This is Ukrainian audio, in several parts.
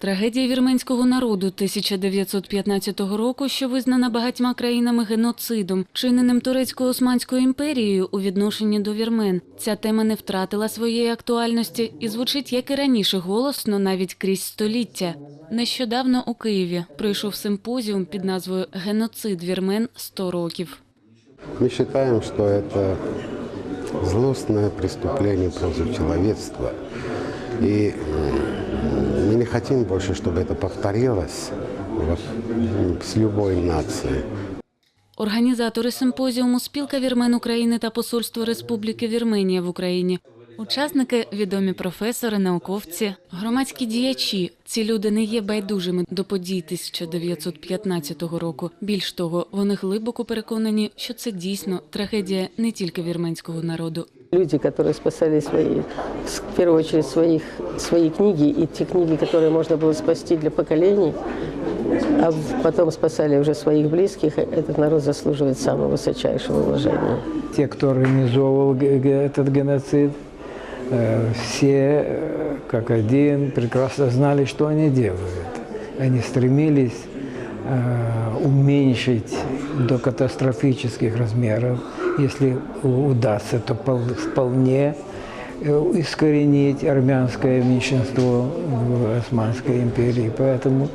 Трагедія вірменського народу 1915 року, що визнана багатьма країнами геноцидом, чиненим турецько-османською імперією у відношенні до вірмен. Ця тема не втратила своєї актуальності і звучить як і раніше голосно, навіть крізь століття. Нещодавно у Києві пройшов симпозіум під назвою Геноцид вірмен 100 років. Мы считаем, что это злостное преступление против человечества. И м, мы не хотим больше, чтобы это повторилось вот, с любой нацией. Організатори симпозіуму Спілка вірмен України та Посольство Республіки Вірменія в Україні. Учасники відомі професори, науковці, громадські діячі. Ці люди не є байдужими до подій 1915 року. Більш того, вони глибоко переконані, що це дійсно трагедія не тільки вірменського народу. Люди, которые спасали свои, в первую очередь своих, свои книги и те книги, которые можно было спасти для поколений, а потом спасали уже своих близких, этот народ заслуживает самого высочайшего уважения. те, кто ге- этот геноцид, э, все э, как один прекрасно знали, что они делают. Они стремились э, уменьшить до катастрофических размеров, если удастся, то пол- вполне э, искоренить армянское меньшинство в Османской империи. Поэтому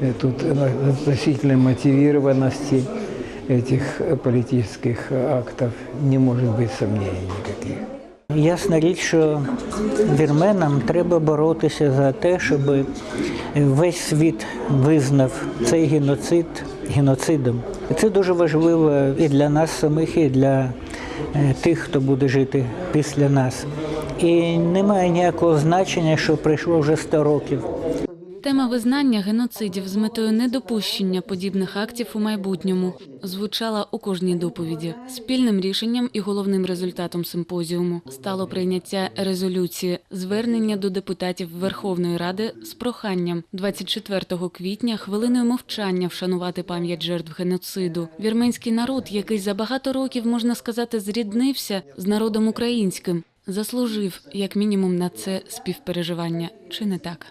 э, тут относительно мотивированности этих э, политических актов не может быть сомнений никаких. Ясна річ, що вірменам треба боротися за те, щоб весь світ визнав цей геноцид геноцидом. Це дуже важливо і для нас самих, і для е, тих, хто буде жити після нас. І немає ніякого значення, що пройшло вже 100 років. Тема визнання геноцидів з метою недопущення подібних актів у майбутньому звучала у кожній доповіді. Спільним рішенням і головним результатом симпозіуму стало прийняття резолюції звернення до депутатів Верховної Ради з проханням 24 квітня хвилиною мовчання вшанувати пам'ять жертв геноциду. Вірменський народ, який за багато років можна сказати зріднився з народом українським, заслужив як мінімум на це співпереживання. Чи не так?